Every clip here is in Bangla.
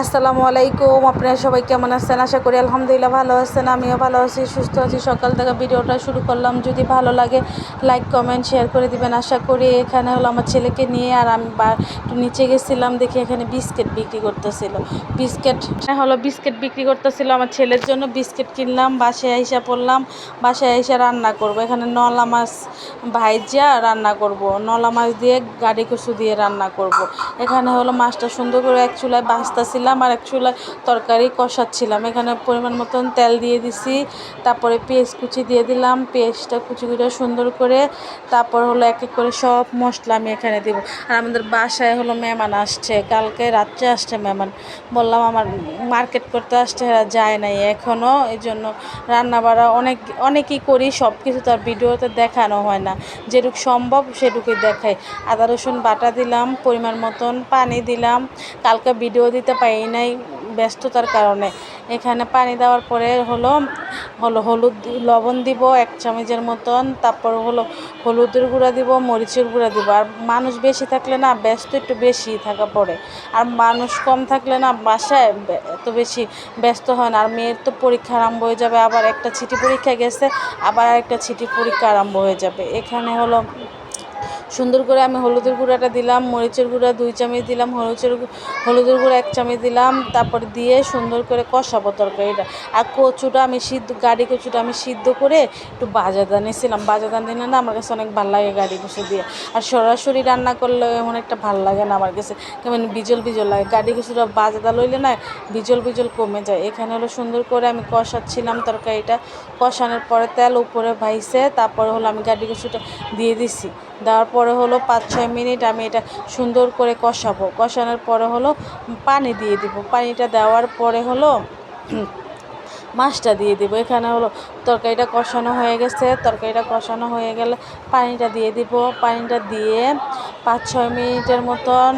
আসসালামু আলাইকুম, আপনারা সবাই কেমন আছেন? আশা করি আলহামদুলিল্লাহ ভালো আছেন, আমিও ভালো আছি, সুস্থ আছি। সকাল থেকে ভিডিওটা শুরু করলাম। যদি ভালো লাগে, লাইক, কমেন্ট, শেয়ার করে দিবেন। আশা করি এখানে হলো আমার ছেলেকে নিয়ে আর আমি একটু নিচে গেছিলাম, দেখি এখানে বিস্কিট বিক্রি করতেছিল। বিস্কিট হলো বিস্কিট বিক্রি করতেছিল আমার ছেলের জন্য। বিস্কিট কিনলাম, বাসায় আইসা পড়লাম, বাসায় আইসা রান্না করব। এখানে নলা মাছ ভাইজা রান্না করব। নলা মাছ দিয়ে গাড়ি কচু দিয়ে রান্না করব। এখানে হলো মাছটা সুন্দর করে এক চুলায় বাঁচতেছিলাম আর এক চুলায় তরকারি কষাচ্ছিলাম। এখানে পরিমাণ মতন তেল দিয়ে দিছি, তারপরে পেঁয়াজ কুচি দিয়ে দিলাম, পেঁয়াজটা কুচি কুচি সুন্দর করে, তারপর হলো এক এক করে সব মশলা আমি এখানে দিব। আর আমাদের বাসায় হলো মেহমান আসছে, কালকে রাত্রে আসছে মেহমান। বললাম আমার মার্কেট করতে আসছে, এরা যায় নাই এখনও এই জন্য রান্নাবাড়া অনেক, অনেকই করি সব কিছু তার ভিডিওতে দেখানো হয় না। যেটুক সম্ভব সেটুকুই দেখাই। আদা রসুন বাটা দিলাম, পরিমাণ মতন পানি দিলাম। কালকে ভিডিও দিতে পারি নাই ব্যস্ততার কারণে। এখানে পানি দেওয়ার পরে হলো হলো হলুদ লবণ দিব এক চামচের মতন, তারপর হলো হলুদের গুঁড়া দিব, মরিচের গুঁড়া দিব। আর মানুষ বেশি থাকলে না ব্যস্ত একটু বেশি থাকা পড়ে। আর মানুষ কম থাকলে না বাসায় এত বেশি ব্যস্ত হয় না। আর মেয়ের তো পরীক্ষা আরম্ভ হয়ে যাবে, আবার একটা ছিটি পরীক্ষা গেছে, আবার একটা ছিটি পরীক্ষা আরম্ভ হয়ে যাবে। এখানে হলো সুন্দর করে আমি হলুদের গুঁড়াটা দিলাম, মরিচের গুঁড়া দুই চামচ দিলাম হলুদের হলুদের গুঁড়া এক চামচ দিলাম, তারপর দিয়ে সুন্দর করে কষাবো তরকারিটা। আর কচুটা আমি সিদ্ধ, গাড়ি কচুটা আমি সিদ্ধ করে একটু বাজাদান নিয়েছিলাম। বাজাদান দিলে না আমার কাছে অনেক ভালো লাগে গাড়ি কচু দিয়ে। আর সরাসরি রান্না করলে এমন একটা ভালো লাগে না আমার কাছে। কেমন বিজল বিজল লাগে। গাড়ি কচুটা বাজাদা লইলে না বিজল বিজল কমে যায়। এখানে হলো সুন্দর করে আমি কষাচ্ছিলাম তরকারিটা। কষানোর পরে তেল উপরে ভাইছে, তারপরে হলো আমি গাড়ি কচুটা দিয়ে দিছি। দেওয়ার পরে হলো পাঁচ ছয় মিনিট আমি এটা সুন্দর করে কষাবো। কষানোর পরে হলো পানি দিয়ে দিব। পানিটা দেওয়ার পরে হলো মাছটা দিয়ে দিব। এখানে হলো তরকারিটা কষানো হয়ে গেছে। তরকারিটা কষানো হয়ে গেলে পানিটা দিয়ে দিব। পানিটা দিয়ে পাঁচ ছয় মিনিটের মতন,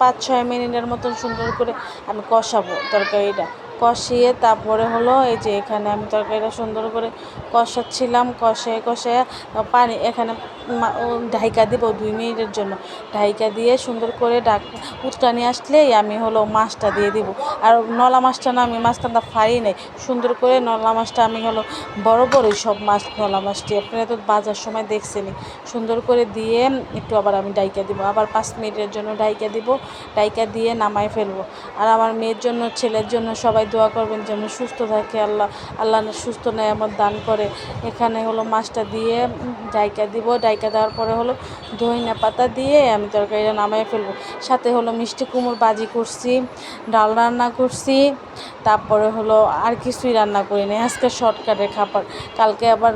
পাঁচ ছয় মিনিটের মতন সুন্দর করে আমি কষাবো তরকারিটা। কষিয়ে তারপরে হলো এই যে এখানে আমি তরকারিটা সুন্দর করে কষাচ্ছিলাম কষে কষে পানি এখানে ঢাইকা দিব দুই মিনিটের জন্য। ঢাইকা দিয়ে সুন্দর করে ডাক উৎকানি আসলেই আমি হলো মাছটা দিয়ে দিব। আর নলা মাছটা না আমি মাছটা না ফাড়ি নেই। সুন্দর করে নলা মাছটা আমি হলো বড় বড়ই সব মাছ, নলা মাছটি আপনারা তো বাজার সময় দেখছেনই। সুন্দর করে দিয়ে একটু আবার আমি ডাইকা দিব। আবার পাঁচ মিনিটের জন্য ডাইকা দিব। ডাইকা দিয়ে নামাই ফেলব। আর আমার মেয়ের জন্য, ছেলের জন্য সবাই দোয়া করবেন যেমন সুস্থ থাকে, আল্লাহ আল্লাহ সুস্থ নেয় আমার দান করে। এখানে হলো মাছটা দিয়ে ডাইকা দিব। ডাইকা দেওয়ার পরে হলো ধইনা পাতা দিয়ে আমি তরকারিটা নামাই ফেলব। সাথে হলো মিষ্টি কুমড় বাজি করছি, ডাল রান্না করছি, তারপরে হলো আর কিছুই রান্না করি নাই আজকে শর্টকাটের খাবার। কালকে আবার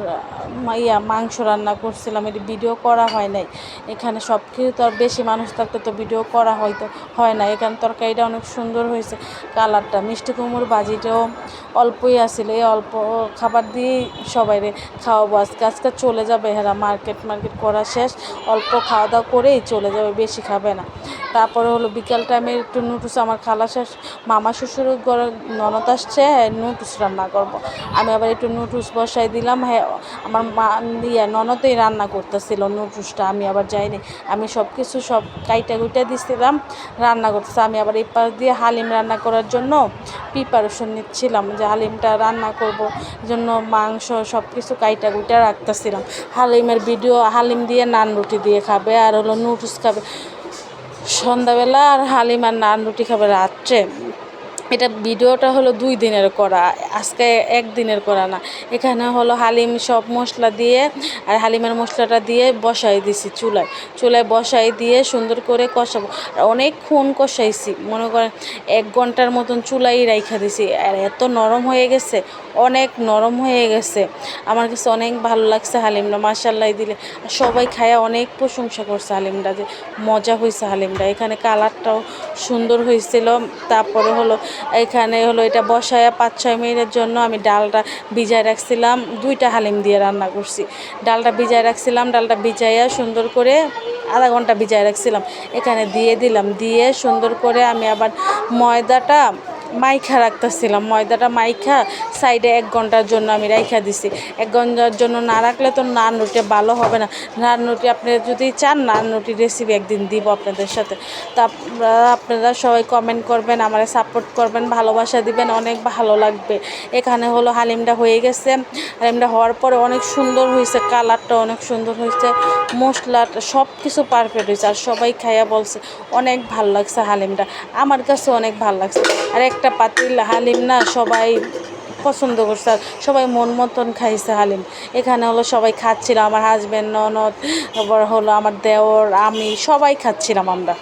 ইয়া, মাংস রান্না করছিলাম, এটি ভিডিও করা হয় নাই। এখানে সব কিছু তো আর বেশি মানুষ থাকতে তো ভিডিও করা হয়তো হয় না। এখানে তরকারিটা অনেক সুন্দর হয়েছে, কালারটা, মিষ্টি কুমড় বাজিটাও অল্পই আসলে এই অল্প খাবার দিয়েই সবাই খাওয়াবো আজকে। আজকে চলে যাবে হেরা, মার্কেট মার্কেট করা শেষ। অল্প খাওয়া দাওয়া করেই চলে যাবে, বেশি খাবে না। তারপরে হলো বিকাল টাইমে একটু নুডলস আমার খালা শেষ, মামা শ্বশুরের ঘরে ননদ আসছে নুডলস রান্না করব। আমি আবার একটু নুডলস বসাই দিলাম হ্যাঁ আমার মা ইয়ে ননদেই রান্না করতেছিল, নুডলসটা আমি আবার যাইনি। আমি সব কিছু সব কাইটা গুইটা দিছিলাম, রান্না করতেছে। আমি আবার এই পাশ দিয়ে হালিম রান্না করার জন্য প্রিপারেশন নিচ্ছিলাম যে হালিমটা রান্না করব, জন্য মাংস সব কিছু কাইটা গুইটা রাখতেছিলাম। হালিমের ভিডিও হালিম দিয়ে নান রুটি দিয়ে খাবে আর হলো নুডলস খাবে। সন্ধ্যাবেলা আর হালিম আর নান রুটি খাবে রাত্রে। এটা ভিডিওটা হলো দুই দিনের করা, আজকে একদিনের করা না। এখানে হলো হালিম সব মশলা দিয়ে, আর হালিমের মশলাটা দিয়ে বসাই দিছি চুলায়। চুলায় বসাই দিয়ে সুন্দর করে কষাবো। অনেকক্ষণ কষাইছি, মনে করেন এক ঘণ্টার মতন চুলাই রাইখা দিছি। আর এত নরম হয়ে গেছে, অনেক নরম হয়ে গেছে। আমার কাছে অনেক ভালো লাগছে হালিমটা মাসাল্লাই দিলে। সবাই খায়া অনেক প্রশংসা করছে হালিমটা যে মজা হয়েছে হালিমটা। এখানে কালারটাও সুন্দর হয়েছিল তারপরে হলো এখানে হলো এটা বসায়া পাঁচ ছয় মিনিটের জন্য আমি ডালটা ভিজায় রাখছিলাম, দুইটা হালিম দিয়ে রান্না করছি। ডালটা ভিজায় রাখছিলাম, ডালটা ভিজাইয়া সুন্দর করে আধা ঘণ্টা ভিজায় রাখছিলাম। এখানে দিয়ে দিলাম, দিয়ে সুন্দর করে আমি আবার ময়দাটা মাইখা রাখতেছিলাম, ময়দাটা মাইখা সাইডে এক ঘণ্টার জন্য আমি রাইখা দিছি। এক ঘণ্টার জন্য না রাখলে তো নান রুটি ভালো হবে না। নান রুটি আপনি যদি চান, নান রুটির রেসিপি একদিন দিব আপনাদের সাথে। তা আপনারা আপনারা সবাই কমেন্ট করবেন, আমার সাপোর্ট করবেন, ভালোবাসা দিবেন, অনেক ভালো লাগবে। এখানে হলো হালিমটা হয়ে গেছে। হালিমটা হওয়ার পরে অনেক সুন্দর হয়েছে, কালারটা অনেক সুন্দর হয়েছে, মশলাটা সব কিছু পারফেক্ট হয়েছে, আর সবাই খাইয়া বলছে, অনেক ভালো লাগছে হালিমটা। আমার কাছে অনেক ভালো লাগছে। আর একটা পাতিল, হালিম না সবাই পছন্দ করছে। সবাই মন মতন খাইছে হালিম। এখানে হলো সবাই খাচ্ছিল, আমার হাজব্যান্ড ননদ, তারপর হলো আমার দেওর, আমি সবাই খাচ্ছিলাম আমরা।